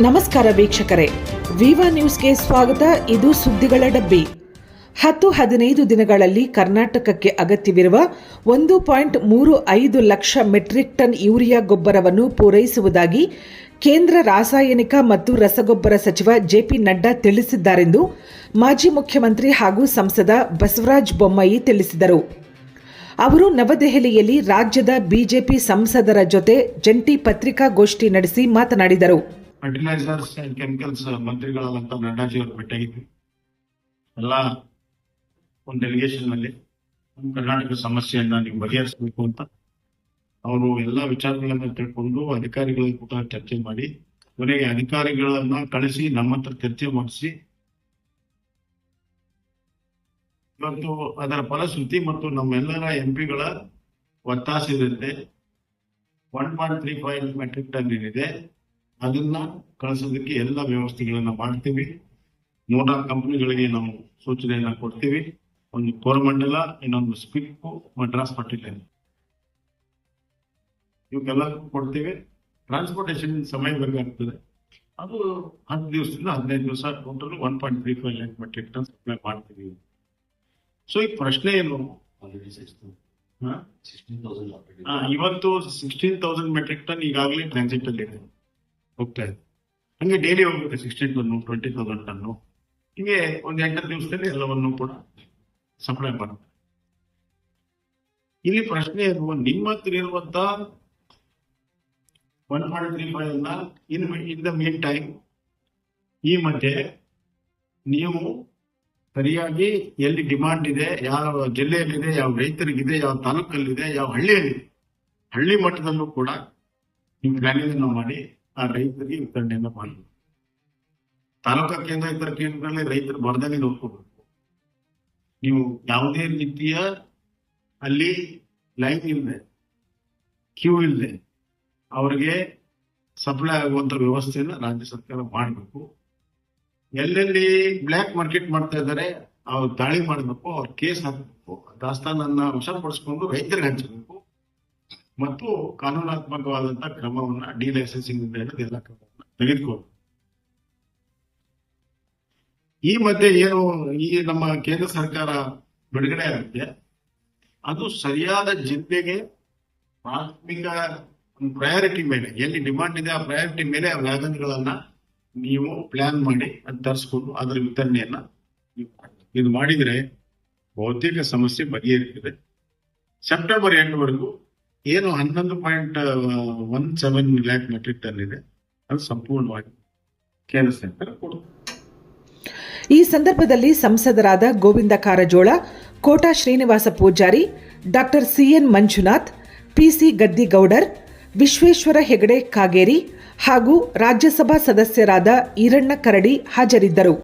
ನಮಸ್ಕಾರ ವೀಕ್ಷಕರೇ. ವಿವಾ ನ್ಯೂಸ್ಗೆ ಸ್ವಾಗತ. ಇದು ಸುದ್ದಿಗಳ ಡಬ್ಬಿ. ಹತ್ತು ಹದಿನೈದು ದಿನಗಳಲ್ಲಿ ಕರ್ನಾಟಕಕ್ಕೆ ಅಗತ್ಯವಿರುವ ಒಂದು ಪಾಯಿಂಟ್ ಮೂರು ಐದು ಲಕ್ಷ ಮೆಟ್ರಿಕ್ ಟನ್ ಯೂರಿಯಾ ಗೊಬ್ಬರವನ್ನು ಪೂರೈಸುವುದಾಗಿ ಕೇಂದ್ರ ರಾಸಾಯನಿಕ ಮತ್ತು ರಸಗೊಬ್ಬರ ಸಚಿವ ಜೆಪಿ ನಡ್ಡಾ ತಿಳಿಸಿದ್ದಾರೆಂದು ಮಾಜಿ ಮುಖ್ಯಮಂತ್ರಿ ಹಾಗೂ ಸಂಸದ ಬಸವರಾಜ ಬೊಮ್ಮಾಯಿ ತಿಳಿಸಿದರು. ಅವರು ನವದೆಹಲಿಯಲ್ಲಿ ರಾಜ್ಯದ ಬಿಜೆಪಿ ಸಂಸದರ ಜೊತೆ ಜಂಟಿ ಪತ್ರಿಕಾಗೋಷ್ಠಿ ನಡೆಸಿ ಮಾತನಾಡಿದರು. ಫರ್ಟಿಲೈಸರ್ಸ್ ಅಂಡ್ ಕೆಮಿಕಲ್ಸ್ ಮಂತ್ರಿಗಳಾದಂತ ನಡ್ಡಾಜಿ ಅವರು ಭೇಟಿಯಾಗಿದ್ವಿ ಎಲ್ಲ ಒಂದು ಡೆಲಿಗೇಷನ್ನಲ್ಲಿ ಕರ್ನಾಟಕ ಸಮಸ್ಯೆಯನ್ನ ನೀವು ಬಗೆಹರಿಸಬೇಕು ಅಂತ ಅವರು ಎಲ್ಲ ವಿಚಾರಗಳನ್ನ ತಿಳ್ಕೊಂಡು ಅಧಿಕಾರಿಗಳ ಕೂಡ ಚರ್ಚೆ ಮಾಡಿ, ಕೊನೆಗೆ ಅಧಿಕಾರಿಗಳನ್ನ ಕಳಿಸಿ, ನಮ್ಮ ಹತ್ರ ಚರ್ಚೆ ಮಾಡಿಸಿ, ಇವತ್ತು ಅದರ ಫಲಶ್ರುತಿ ಮತ್ತು ನಮ್ಮೆಲ್ಲರ ಎಂಪಿಗಳ ಒತ್ತಾಸೆದಂತೆ one point three five metric ton ಏನಿದೆ. ಅದನ್ನ ಕಳಿಸೋದಕ್ಕೆ ಎಲ್ಲ ವ್ಯವಸ್ಥೆಗಳನ್ನ ಮಾಡ್ತೀವಿ. ಮೋಟಾರ್ ಕಂಪನಿಗಳಿಗೆ ನಾವು ಸೂಚನೆಯನ್ನ ಕೊಡ್ತೀವಿ. ಒಂದು ಕೋರಮಂಡಲ ಇನ್ನೊಂದು ಸ್ಪಿಕ್ಕು ಮಡ್ರಾಸ್ ಫರ್ಟಿಲೈಸರ್ ಇವಕ್ಕೆಲ್ಲ ಕೊಡ್ತೀವಿ. ಟ್ರಾನ್ಸ್ಪೋರ್ಟೇಷನ್ ಸಮಯ ಬೇಕಾಗ್ತದೆ ಅದು ಹತ್ತು ದಿವಸದಿಂದ ಹದಿನೈದು ದಿವಸ total one point three five lakh metric ton supply ಮಾಡ್ತೀವಿ. ಸೊ ಈ ಪ್ರಶ್ನೆ ಏನು? ಇವತ್ತು ಸಿಕ್ಸ್ಟೀನ್ ತೌಸಂಡ್ ಮೆಟ್ರಿಕ್ ಟನ್ ಈಗಾಗಲೇ ಟ್ರಾನ್ಸಿಟ್ ಅಲ್ಲಿ ಇದೆ. ಹೋಗ್ತಾ ಇದೆ ಹಂಗೆ ಡೈಲಿ ಹೋಗುತ್ತೆ sixteen ton twenty thousand ton ಹಿಂಗೆ ಒಂದ್ ಎಂಟು ದಿವಸದಲ್ಲಿ ಎಲ್ಲವನ್ನು ಕೂಡ ಸಪ್ಲೈ ಮಾಡುತ್ತೆ. ಇಲ್ಲಿ ಪ್ರಶ್ನೆ ಏನು ನಿಮ್ಮ ಹತ್ರ ಇರುವಂತ one point three five in in the meantime ಈ ಮಧ್ಯೆ ನೀವು ಸರಿಯಾಗಿ ಎಲ್ಲಿ ಡಿಮಾಂಡ್ ಇದೆ, ಯಾವ ಜಿಲ್ಲೆಯಲ್ಲಿದೆ, ಯಾವ ರೈತರಿಗಿದೆ, ಯಾವ ತಾಲೂಕಲ್ಲಿದೆ, ಯಾವ ಹಳ್ಳಿಯಲ್ಲಿ ಹಳ್ಳಿ ಮಟ್ಟದಲ್ಲೂ ಕೂಡ ನಿಮ್ಮ ಪ್ಲಾನಿಂಗ್ ಮಾಡಿ ಆ ರೈತರಿಗೆ ವಿತರಣೆಯನ್ನ ಮಾಡಬೇಕು ತಾಲೂಕಾ ಕೇಂದ್ರ ಇತರ ಕೇಂದ್ರಗಳಲ್ಲಿ ರೈತರು ಬರದಲ್ಲಿ ನೋಡ್ಕೋಬೇಕು. ನೀವು ಯಾವುದೇ ರೀತಿಯ ಅಲ್ಲಿ ಲೈನ್ ಇಲ್ಲದೆ ಕ್ಯೂ ಇಲ್ಲದೆ ಅವರಿಗೆ ಸಪ್ಲೈ ಆಗುವಂತ ವ್ಯವಸ್ಥೆಯನ್ನ ರಾಜ್ಯ ಸರ್ಕಾರ ಮಾಡಬೇಕು. ಎಲ್ಲೆಲ್ಲಿ ಬ್ಲ್ಯಾಕ್ ಮಾರ್ಕೆಟ್ ಮಾಡ್ತಾ ಇದ್ದಾರೆ, ಅವ್ರು ದಾಳಿ ಮಾಡಬೇಕು, ಅವ್ರ ಕೇಸ್ ಹಾಕಬೇಕು. ದಾಸ್ತಾನನ್ನ ವಶಪಡಿಸ್ಕೊಂಡು ರೈತರಿಗೆ ಹಂಚಬೇಕು. ಮತ್ತು ಕಾನೂನಾತ್ಮಕವಾದಂತಹ ಕ್ರಮವನ್ನ ಡಿಲೈಸೆನ್ಸಿಂಗ್ ಹಿಡಿದು ಎಲ್ಲ ಕ್ರಮವನ್ನ ತೆಗೆದುಕೊಂಡು ಈ ಮಧ್ಯೆ ಏನು ಈ ನಮ್ಮ ಕೇಂದ್ರ ಸರ್ಕಾರ ಬಿಡುಗಡೆ ಆಗುತ್ತೆ. ಅದು ಸರಿಯಾದ ಜಿಲ್ಲೆಗೆ ಪ್ರಾಥಮಿಕ ಪ್ರಯಾರಿಟಿ ಮೇಲೆ, ಎಲ್ಲಿ ಡಿಮಾಂಡ್ ಇದೆ ಆ ಪ್ರಯಾರಿಟಿ ಮೇಲೆ ಆ ವ್ಯಾಗನ್ಗಳನ್ನ ನೀವು ಪ್ಲಾನ್ ಮಾಡಿ ಅದು ತರಿಸ್ಕೊಂಡು ಅದರ ವಿತರಣೆಯನ್ನ ಇದು ಮಾಡಿದ್ರೆ ಬಹುತೇಕ ಸಮಸ್ಯೆ ಬಗೆಹರಿಸಿದೆ ಸೆಪ್ಟೆಂಬರ್ ಎಂಟವರೆಗೂ ಏನು ಹನ್ನೊಂದು point one seven lakh metric ton ಇದೆ. ಅದು ಸಂಪೂರ್ಣವಾಗಿ ಕೇಂದ್ರ ಸರ್ಕಾರ ಕೊಡುತ್ತೆ. ಈ ಸಂದರ್ಭದಲ್ಲಿ ಸಂಸದರಾದ Govinda Karjol, Kota Srinivasa Poojary, doctor CN Manjunath PC Gaddigoudar, Vishweshwara Hegde Kageri ಹಾಗೂ ರಾಜ್ಯಸಭಾ ಸದಸ್ಯರಾದ ಈರಣ್ಣ ಕರಡಿ ಹಾಜರಿದ್ದರು.